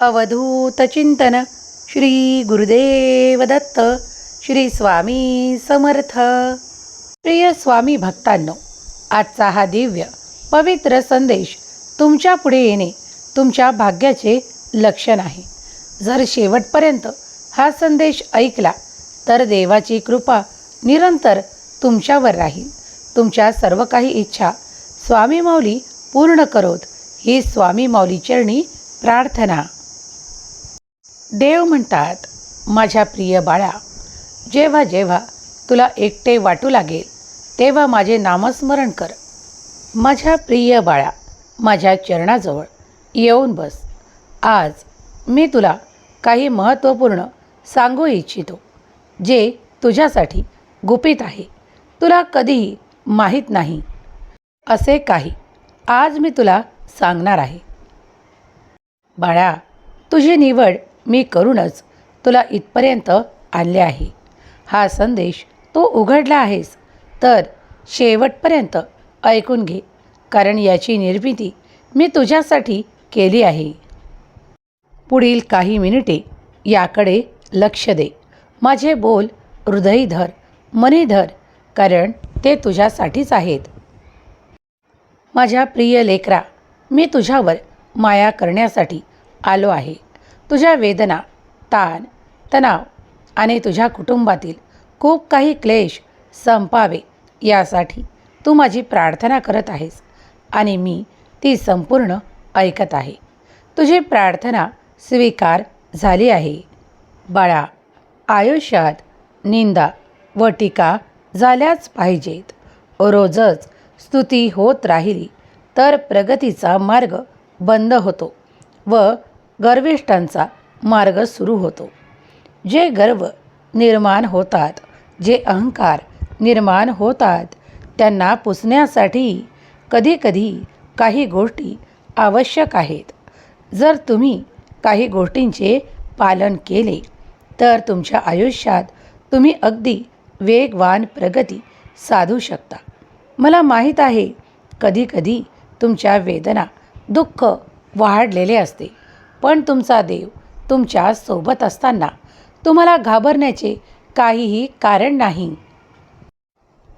अवधूत चिंतन श्री गुरुदेव दत्त श्री स्वामी समर्थ. प्रिय स्वामी भक्तांनो आजचा हा दिव्य पवित्र संदेश तुमच्यापुढे येणे तुमच्या भाग्याचे लक्षण आहे. जर शेवटपर्यंत हा संदेश ऐकला तर देवाची कृपा निरंतर तुमच्यावर राहील. तुमच्या सर्व काही इच्छा स्वामी माऊली पूर्ण करोत. ही स्वामी माऊली चरणी प्रार्थना. देव म्हणतात माझ्या प्रिय बाळा जेव्हा जेव्हा तुला एकटे वाटू लागेल तेव्हा माझे नामस्मरण कर. माझ्या प्रिय बाळा माझ्या चरणाजवळ येऊन बस. आज मी तुला काही महत्त्वपूर्ण सांगू इच्छितो जे तुझ्यासाठी गुपित आहे. तुला कधीही माहीत नाही असे काही आज मी तुला सांगणार आहे. बाळा तुझी निवड मी करूनच तुला इथपर्यंत आणले आहे. हा संदेश तू उघडला आहेस तर शेवटपर्यंत ऐकून घे कारण याची निर्मिती मी तुझ्यासाठी केली आहे. पुढील काही मिनिटे याकडे लक्ष दे. माझे बोल हृदयी धर मनी धर कारण ते तुझ्यासाठीच आहेत. माझ्या प्रिय लेकरा मी तुझ्यावर माया करण्यासाठी आलो आहे. तुझ्या वेदना ताण तणाव आणि तुझ्या कुटुंबातील खूप काही क्लेश संपावे यासाठी तू माझी प्रार्थना करत आहेस आणि मी ती संपूर्ण ऐकत आहे. तुझी प्रार्थना स्वीकार झाली आहे. बाळा आयुष्यात निंदा व टीका झाल्याच पाहिजेत. रोजच स्तुती होत राहिली तर प्रगतीचा मार्ग बंद होतो व गर्विष्ठांचा मार्ग सुरू होतो. जे गर्व निर्माण होतात जे अहंकार निर्माण होतात त्यांना पुसण्यासाठी कधीकधी काही गोष्टी आवश्यक आहेत. जर तुम्ही काही गोष्टींचे पालन केले तर तुमच्या आयुष्यात तुम्ही अगदी वेगवान प्रगती साधू शकता. मला माहीत आहे कधीकधी तुमच्या वेदना दुःख वाढलेले असते. पण तुमचा देव तुमच्यासोबत असताना तुम्हाला घाबरण्याचे काहीही कारण नाही.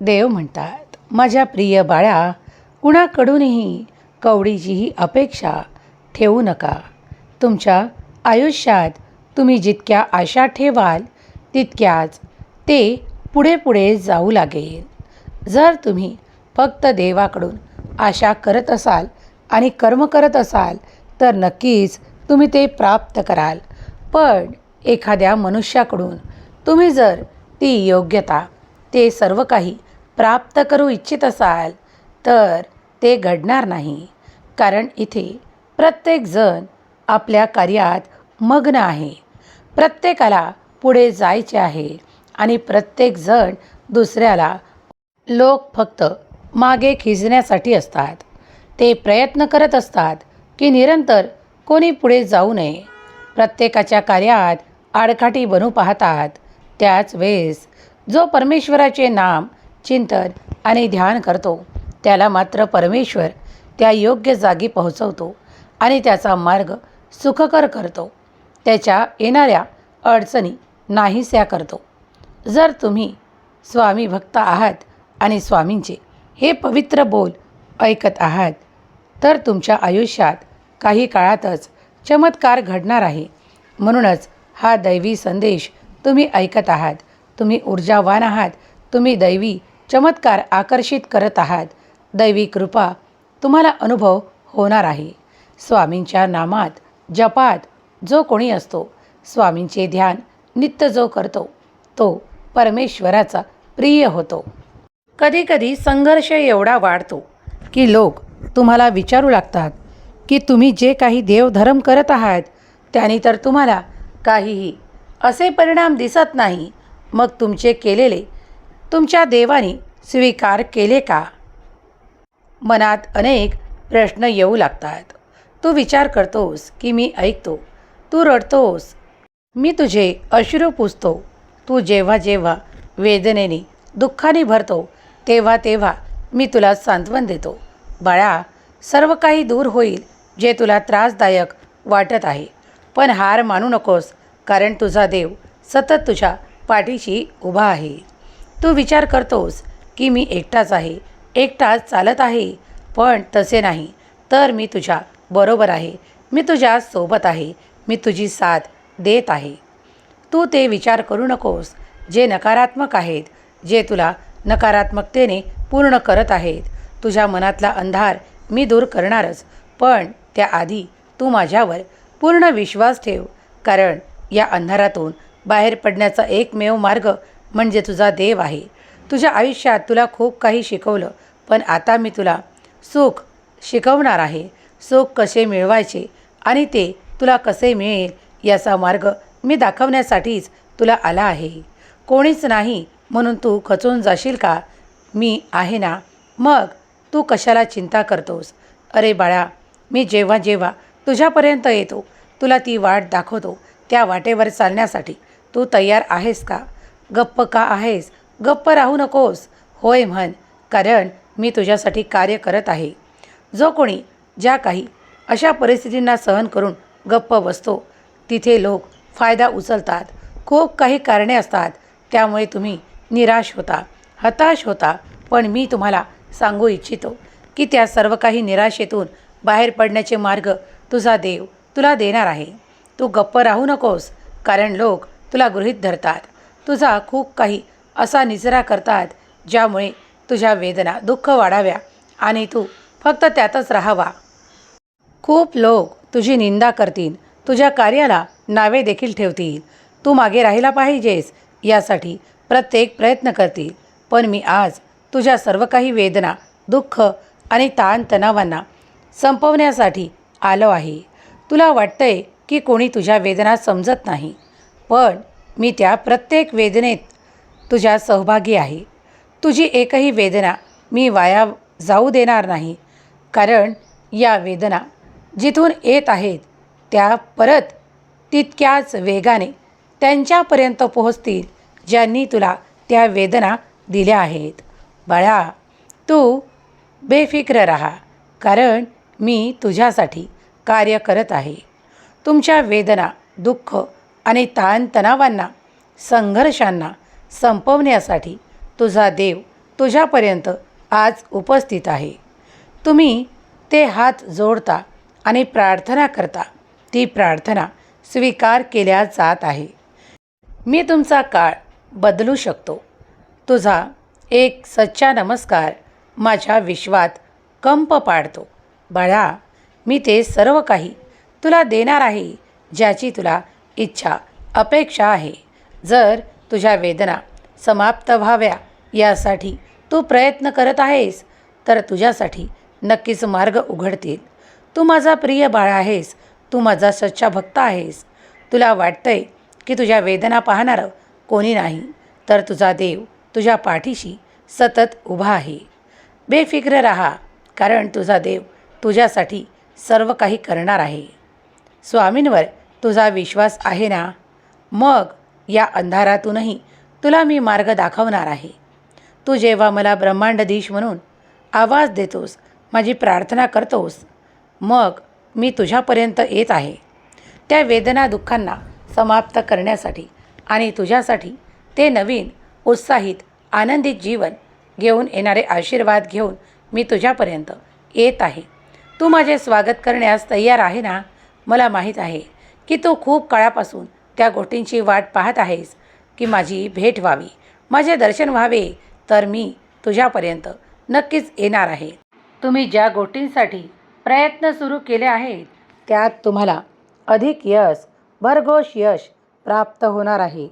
देव म्हणतात माझ्या प्रिय बाळा कुणाकडूनही कवडीचीही अपेक्षा ठेवू नका. तुमच्या आयुष्यात तुम्ही जितक्या आशा ठेवाल तितक्याच ते पुढे पुढे जाऊ लागेल. जर तुम्ही फक्त देवाकडून आशा करत असाल आणि कर्म करत असाल तर नक्कीच तुम्ही ते प्राप्त कराल. पण एखाद्या मनुष्याकडून तुम्ही जर ती योग्यता ते सर्व काही प्राप्त करू इच्छित असाल तर ते घडणार नाही. कारण इथे प्रत्येकजण आपल्या कार्यात मग्न आहे. प्रत्येकाला पुढे जायचे आहे आणि प्रत्येकजण दुसऱ्याला लोक फक्त मागे खिचण्यासाठी असतात. ते प्रयत्न करत असतात की निरंतर कोणी पुढे जाऊ नये. प्रत्येकाच्या कार्यात आडकाठी बनू पाहतात. त्याच वेळेस जो परमेश्वराचे नाम चिंतन आणि ध्यान करतो त्याला मात्र परमेश्वर त्या योग्य जागी पोहोचवतो आणि त्याचा मार्ग सुखकर करतो. त्याच्या येणाऱ्या अडचणी नाहीस्या करतो. जर तुम्ही स्वामी भक्त आहात आणि स्वामींचे हे पवित्र बोल ऐकत आहात तर तुमच्या आयुष्यात काही काळातच चमत्कार घडणार आहे. म्हणूनच हा दैवी संदेश तुम्ही ऐकत आहात. तुम्ही ऊर्जावान आहात. तुम्ही दैवी चमत्कार आकर्षित करत आहात. दैवी कृपा तुम्हाला अनुभव होणार आहे. स्वामींच्या नामात जपात जो कोणी असतो स्वामींचे ध्यान नित्य जो करतो तो परमेश्वराचा प्रिय होतो. कधीकधी संघर्ष एवढा वाढतो की लोक तुम्हाला विचारू लागतात की तुम्ही जे काही देवधर्म करत आहात त्याने तर तुम्हाला काहीही असे परिणाम दिसत नाही. मग तुमचे केलेले तुमच्या देवाने स्वीकार केले का? मनात अनेक प्रश्न येऊ लागतात. तू विचार करतोस की मी ऐकतो. तू रडतोस. मी तुझे अश्रू पुसतो. तू जेव्हा जेव्हा वेदनेने दुःखाने भरतो तेव्हा तेव्हा मी तुला सांत्वन देतो. बाळा सर्व काही दूर होईल. जे तुला त्रासदायक वाटत आहे. पण हार मानू नकोस कारण तुझा देव सतत तुझ्या पाठीशी उभा आहे. तू विचार करतोस की मी एकटाच आहे एकटाच चालत आहे. पण तसे नाही. तर मी तुझ्या बरोबर आहे. मी तुझ्या सोबत आहे. मी तुझी साथ देत आहे. तू ते विचार करू नकोस जे नकारात्मक आहेत जे तुला नकारात्मकतेने पूर्ण करत आहेत. तुझ्या मनातला अंधार मी दूर करणारच पण त्याआधी तू माझ्यावर पूर्ण विश्वास ठेव कारण या अंधारातून बाहेर पडण्याचा एकमेव मार्ग म्हणजे तुझा देव आहे. तुझ्या आयुष्यात तुला खूप काही शिकवलं पण आता मी तुला सुख शिकवणार आहे. सुख कसे मिळवायचे आणि ते तुला कसे मिळेल याचा मार्ग मी दाखवण्यासाठीच तुला आला आहे. कोणीच नाही म्हणून तू खचून जाशील का? मी आहे ना? मग तू कशाला चिंता करतोस? अरे बाळा मी जेव्हा जेव्हा तुझ्यापर्यंत येतो तुला ती वाट दाखवतो त्या वाटेवर चालण्यासाठी. तू तयार आहेस का? गप्प का आहेस? गप्प राहू नकोस. होय म्हण कारण मी तुझ्यासाठी कार्य करत आहे. जो कोणी ज्या काही अशा परिस्थितींना सहन करून गप्प बसतो तिथे लोक फायदा उचलतात. खूप काही कारणे असतात त्यामुळे तुम्ही निराश होता हताश होता. पण मी तुम्हाला सांगू इच्छितो की त्या सर्व काही निराशेतून बाहेर पडण्याचे मार्ग तुझा देव तुला देणार आहे. तू गप्प राहू नकोस कारण लोक तुला गृहीत धरतात. तुझा खूप काही असा निचरा करतात ज्यामुळे तुझ्या वेदना दुःख वाढाव्या आणि तू फक्त त्यातच राहावा. खूप लोक तुझी निंदा करतील तुझ्या कार्याला नावे देखील ठेवतील. तू मागे राहिला पाहिजेस यासाठी प्रत्येक प्रयत्न करतील. पण मी आज तुझ्या सर्व काही वेदना दुःख आणि ताणतणावांना संपवण्यासाठी आलो आहे. तुला वाटतंय की कोणी तुझ्या वेदना समजत नाही पण मी त्या प्रत्येक वेदनेत तुझ्या सहभागी आहे. तुझी एकही वेदना मी वाया जाऊ देणार नाही कारण या वेदना जिथून येत आहेत त्या परत तितक्याच वेगाने त्यांच्यापर्यंत पोहोचतील ज्यांनी तुला त्या वेदना दिल्या आहेत. बाळा तू बेफिक्र राहा कारण मी तुझ्यासाठी कार्य करत आहे. तुमच्या वेदना दुःख आणि ताणतणावांना संघर्षांना संपवण्यासाठी तुझा देव तुझ्यापर्यंत आज उपस्थित आहे. तुम्ही ते हात जोडता आणि प्रार्थना करता. ती प्रार्थना स्वीकार केल्या जात आहे. मी तुमचा काळ बदलू शकतो. तुझा एक सच्चा नमस्कार माझ्या विश्वात कंप पाडतो. बाळा मी ते सर्व काही तुला देणार आहे ज्याची तुला इच्छा अपेक्षा आहे. जर तुझ्या वेदना समाप्त व्हाव्या यासाठी तू प्रयत्न करत आहेस तर तुझ्यासाठी नक्कीच मार्ग उघडतील. तू माझा प्रिय बाळ आहेस तू माझा सच्चा भक्त आहेस. तुला वाटतंय की तुझ्या वेदना पाहणारं कोणी नाही तर तुझा देव तुझ्या पाठीशी सतत उभा आहे. बेफिक्र राहा कारण तुझा देव तुझ्यासाठी सर्व काही करणार आहे. स्वामींवर तुझा विश्वास आहे ना? मग या अंधारातूनही तुला मी मार्ग दाखवणार आहे. तू जेव्हा मला ब्रह्मांडधीश म्हणून आवाज देतोस माझी प्रार्थना करतोस मग मी तुझ्यापर्यंत येत आहे. त्या वेदना दुःखांना समाप्त करण्यासाठी आणि तुझ्यासाठी ते नवीन उत्साहित आनंदित जीवन घेऊन येणारे आशीर्वाद घेऊन मी तुझ्यापर्यंत येत आहे. तू माझे स्वागत करण्यास तयार आहे ना? मला माहीत आहे की तू खूप काळापासून त्या गोष्टींची वाट पाहत आहेस की माझी भेट व्हावी. माझे दर्शन व्हावे तर मी तुझ्यापर्यंत नक्कीच येणार आहे. तुम्ही ज्या गोष्टींसाठी प्रयत्न सुरू केले आहेत त्यात तुम्हाला अधिक यश भरघोष यश प्राप्त होणार आहे.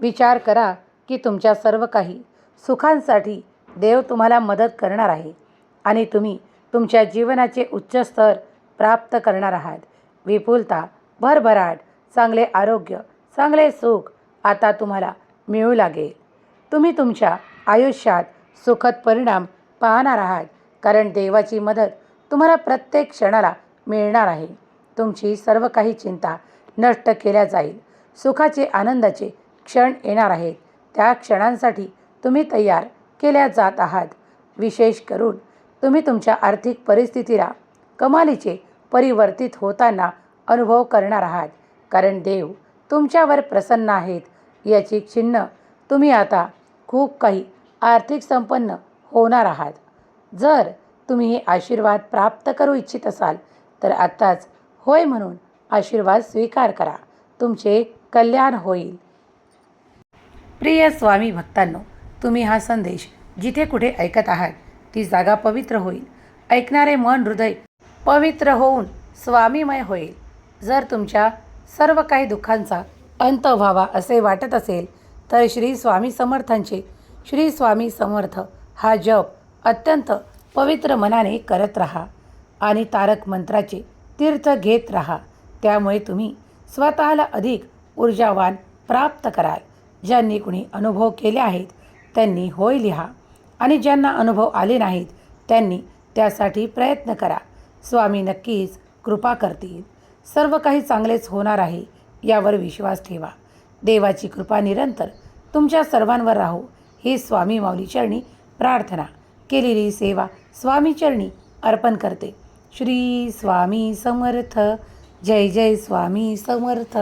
विचार करा की तुमच्या सर्व काही सुखांसाठी देव तुम्हाला मदत करणार आहे आणि तुम्ही तुमच्या जीवनाचे उच्च स्तर प्राप्त करणार आहात. विपुलता भरभराट चांगले आरोग्य चांगले सुख आता तुम्हाला मिळू लागेल. तुम्ही तुमच्या आयुष्यात सुखद परिणाम पाहणार आहात कारण देवाची मदत तुम्हाला प्रत्येक क्षणाला मिळणार आहे. तुमची सर्व काही चिंता नष्ट केल्या जाईल. सुखाचे आनंदाचे क्षण येणार आहेत. त्या क्षणांसाठी तुम्ही तयार केल्या जात आहात. विशेष करून तुम्ही तुमच्या आर्थिक परिस्थितीला कमालीचे परिवर्तित होताना अनुभव करणार आहात. कारण देव तुमच्यावर प्रसन्न आहेत याची चिन्ह तुम्ही आता खूप काही आर्थिक संपन्न होणार आहात. जर तुम्ही हे आशीर्वाद प्राप्त करू इच्छित असाल तर आत्ताच होय म्हणून आशीर्वाद स्वीकार करा. तुमचे कल्याण होईल. प्रिय स्वामी भक्तांनो तुम्ही हा संदेश जिथे कुठे ऐकत आहात ती जागा पवित्र होईल. ऐकणारे मन हृदय पवित्र होऊन स्वामीमय होईल. जर तुमच्या सर्व काही दुःखांचा अंत व्हावा असे वाटत असेल तर श्री स्वामी समर्थांचे श्री स्वामी समर्थ हा जप अत्यंत पवित्र मनाने करत राहा आणि तारक मंत्राचे तीर्थ घेत राहा. त्यामुळे तुम्ही स्वतःला अधिक ऊर्जावान प्राप्त कराल. ज्यांनी कुणी अनुभव केले आहेत त्यांनी होय लिहा. आणि ज्यांना अनुभव आले नाहीत त्यांनी त्यासाठी प्रयत्न करा. स्वामी नक्कीच कृपा करतील. सर्व काही चांगलेच होणार आहे यावर विश्वास ठेवा. देवाची कृपा निरंतर तुमच्या सर्वांवर राहो. हे स्वामी माऊली चरणी प्रार्थना केलेली सेवा स्वामीचरणी अर्पण करते. श्री स्वामी समर्थ. जय जय स्वामी समर्थ.